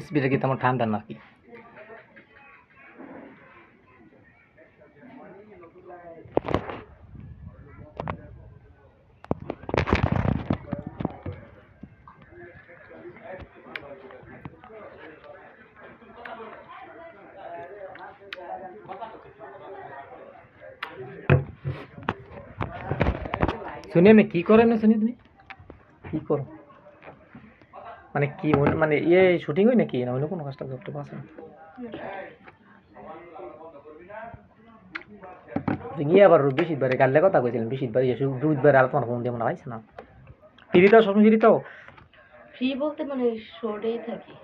স্পিডে কি তোমার ঠান্ডা নাকি শুনি কি করেন শুনি তুমি? কি করো? মানে কি মানে ইয়ে শুটিং হয় নাকি? না অন্য কোনো কাজটা করতে পারছেন গিয়ে আবার বৃহস্পতিবারে কালকে কথা কইছিলেন বৃহস্পতিবার এসে বুধবার আর তোমার ফোন দিয়ে মনে হয়েছে না? ফিরি তো সবসময় ফিরি তো? ফ্রি বলতে মানে শোরেই থাকি।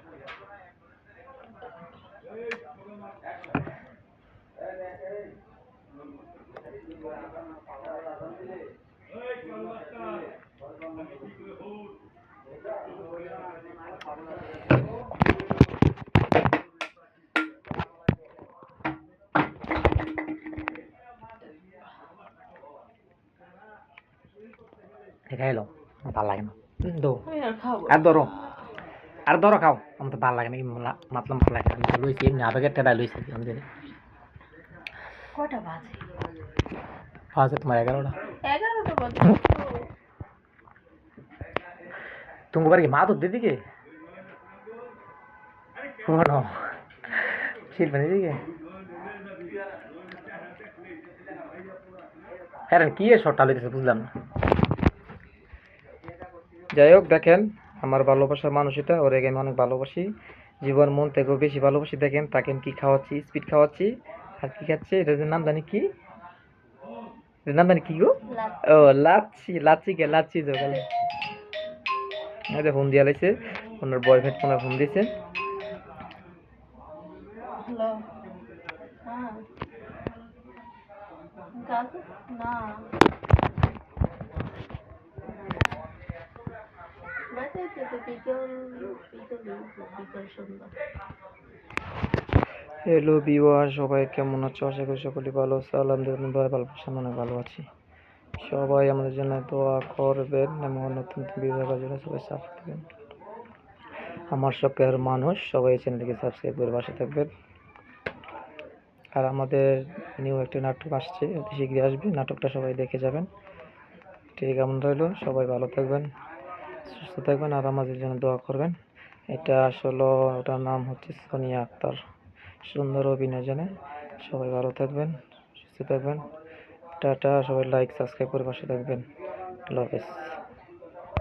দেখাই এলো ভালো লাগে না। হুম, দো। আমি আর খাব আর ধরো আর ধরো খাও আমার তো ভালো লাগে না মাতলাম ভালো লাগে। না। আমি তো লইছি এমনি আবেগের টেডা লইছি আমি জানি কটা বাজে? ফার্স্টে তোমার এগারোটা এগারোটা বাজে। তুমি বাড়ি মা তোর দিদিকে কোনো শিল্পানি দিকে হ্যাঁ কি এ শর্টটা লইতেছে বুঝলাম না। যাই হোক দেখেন আমার ভালোবাসার মানুষ এটা ওরে আমি অনেক ভালোবাসি। জীবন মন থেকেও বেশি ভালোবাসি দেখেন তাকে আমি কি খাওয়াচ্ছি স্পিড খাওয়াচ্ছি আর কি খাচ্ছে এটার নাম জানি কি? নাম জানি কি গো? ও লাচ্ছি লাচ্ছি কে লাচ্ছি তো গেলে এই যে ফোন দিয়া লাইছে ওনার বয়ফ্রেন্ড ফোনে ফোন দিছে। হ্যালো হ্যাঁ। হ্যালো বিওয়ার সবাই কেমন আছো? আশা করি সকলে ভালো আছে। আলহামদুলিল্লাহ ভালো আছি মনে ভালো আছি। সবাই আমাদের জন্য দোয়া করবেন এবং নতুন বিভাগের জন্য সবাই সাপোর্ট দেবেন আমার শখের মানুষ, সবাই চ্যানেলটিকে সাবস্ক্রাইব করে পাশে থাকবেন। আর আমাদের নিউ একটি নাটক আসছে, অতি শীঘ্রই আসবে, নাটকটা সবাই দেখে যাবেন। ঠিক কেমন রইল, সবাই ভালো থাকবেন, সুস্থ থাকবেন, আর আমাদের জন্য দোয়া করবেন। এটা আসলে ওটার নাম হচ্ছে সোনিয়া আক্তার, সুন্দর অভিনয় জানে সবাই ভালো থাকবেন, সুস্থ থাকবেন। টাটা, সবাই লাইক সাবস্ক্রাইব করে পাশে থাকবেন। আল্লাহ